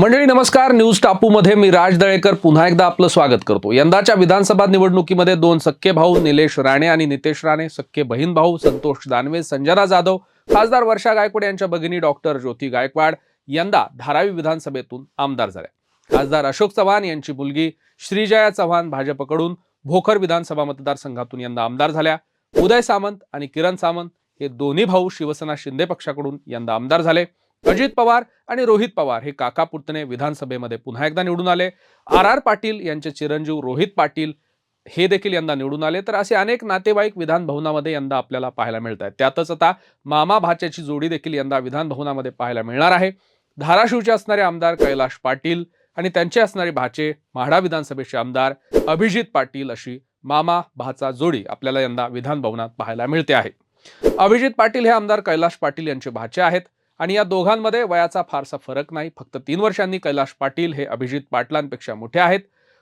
मंडळी नमस्कार. न्यूज टापूमध्ये मी राज दळेकर पुन्हा एकदा आपलं स्वागत करतो. यंदाच्या विधानसभा निवडणुकीमध्ये दोन सख्खे भाऊ निलेश राणे आणि नितेश राणे सख्खे बहीण भाऊ संतोष दानवे संजना जाधव खासदार वर्षा गायकवाड यांच्या भगिनी डॉक्टर ज्योती गायकवाड यंदा धारावी विधानसभेतून आमदार झाल्या. खासदार अशोक चव्हाण यांची मुलगी श्रीजया चव्हाण भाजपकडून भोकर विधानसभा मतदारसंघातून यंदा आमदार झाल्या. उदय सामंत आणि किरण सामंत हे दोन्ही भाऊ शिवसेना शिंदे पक्षाकडून यंदा आमदार झाले. अजित पवार आणि रोहित पवार हे काका पुतणे विधानसभेमध्ये पुन्हा एकदा निवडून आले. आर आर पाटील यांचे चिरंजीव रोहित पाटील हे देखील यंदा निवडून आले. तर असे अनेक नातेवाईक विधान भवनामध्ये यंदा आपल्याला पाहायला मिळत आहेत त्यातच आता मामा भाच्याची जोडी देखील यंदा विधान भवनामध्ये पाहायला मिळणार आहे. धाराशिवचे असणारे आमदार कैलाश पाटील आणि त्यांचे असणारे भाचे म्हाडा विधानसभेचे आमदार अभिजित पाटील अशी मामा भाचा जोडी आपल्याला यंदा विधान भवनात पाहायला मिळते आहे. अभिजित पाटील हे आमदार कैलाश पाटील यांचे भाचे आहेत. आणि या दोघांमध्ये वयाचा फारसा फरक नाही. फक्त तीन वर्षांनी कैलाश पाटील हे अभिजित पाटलांपेक्षा मोठे आहेत.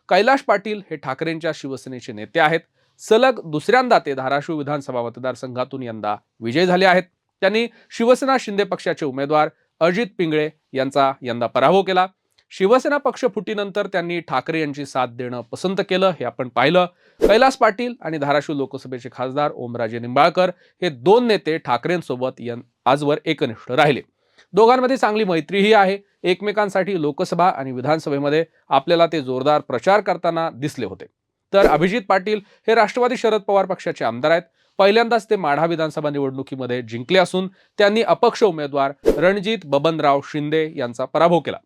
कैलाश पाटील हे ठाकरेंच्या शिवसेनेचे नेते आहेत. सलग दुसऱ्यांदा ते धाराशिव विधानसभा मतदारसंघातून यंदा विजय झाले आहेत. त्यांनी शिवसेना शिंदे पक्षाचे उमेदवार अजित पिंगळे यांचा यंदा पराभव केला. शिवसेना पक्ष फुटीनंतर त्यांनी ठाकरे यांची साथ देणं पसंत केलं हे आपण पाहिलं. कैलास पाटील आणि धाराशिव लोकसभेचे खासदार ओमराजे निंबाळकर हे दोन नेते ठाकरेंसोबत आजवर एकनिष्ठ राहिले. दोघांमध्ये चांगली मैत्रीही आहे. एकमेकांसाठी लोकसभा आणि विधानसभेमध्ये आपल्याला ते जोरदार प्रचार करताना दिसले होते. तर अभिजित पाटील हे राष्ट्रवादी शरद पवार पक्षाचे आमदार आहेत. पहिल्यांदाच ते माढा विधानसभा निवडणुकीमध्ये जिंकले असून त्यांनी अपक्ष उमेदवार रणजित बबनराव शिंदे यांचा पराभव केला.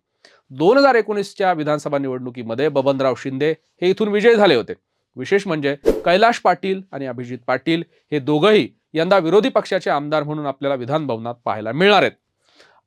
दोन हजार एकोणीसच्या विधानसभा निवडणुकीमध्ये बबनराव शिंदे हे इथून विजयी झाले होते. विशेष म्हणजे कैलाश पाटील आणि अभिजित पाटील हे दोघंही यंदा विरोधी पक्षाचे आमदार म्हणून आपल्याला विधानभवनात पाहायला मिळणार आहेत.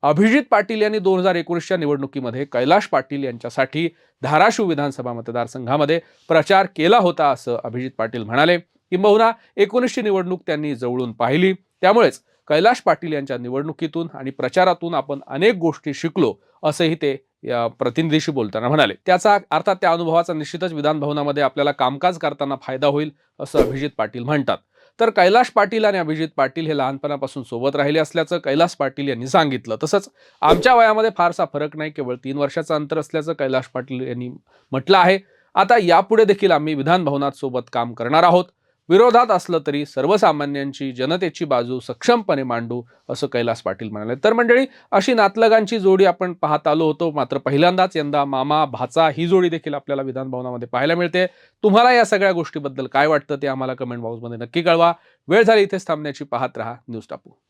अभिजित पाटील यांनी दोन हजार एकोणीसच्या निवडणुकीमध्ये कैलाश पाटील यांच्यासाठी धाराशिव विधानसभा मतदारसंघामध्ये प्रचार केला होता असं अभिजित पाटील म्हणाले. किंबहुना एकोणीसची निवडणूक त्यांनी जवळून पाहिली. त्यामुळेच कैलाश पाटील यांच्या निवडणुकीतून आणि प्रचारातून आपण अनेक गोष्टी शिकलो असंही ते या प्रतिनिधीशी बोलताना म्हणाले. त्याचा अर्थात त्या अनुभवाचा निश्चितच विधानभवनामध्ये आपल्याला कामकाज करताना फायदा होईल असं अभिजित पाटील म्हणतात. तर कैलाश पाटील आणि अभिजित पाटील हे लहानपणापासून सोबत राहिले असल्याचं कैलास पाटील यांनी सांगितलं. तसंच आमच्या वयामध्ये फारसा फरक नाही केवळ तीन वर्षाचं अंतर असल्याचं कैलाश पाटील यांनी म्हटलं आहे. आता यापुढे देखील आम्ही विधान भवनात सोबत काम करणार आहोत. विरोधात असलं तरी सर्वसामान्यांची जनतेची बाजू सक्षमपणे मांडू असं कैलास पाटील म्हणाले. तर मंडळी अशी नातलगांची जोडी आपण पाहत आलो होतो. मात्र पहिल्यांदाच यंदा मामा भाचा ही जोडी देखील आपल्याला विधानभवनामध्ये पाहायला मिळते. तुम्हाला या सगळ्या गोष्टीबद्दल काय वाटतं ते आम्हाला कमेंट बॉक्समध्ये नक्की कळवा. वेळ झाली इथेच थांबण्याची. पाहत रहा न्यूज टापू.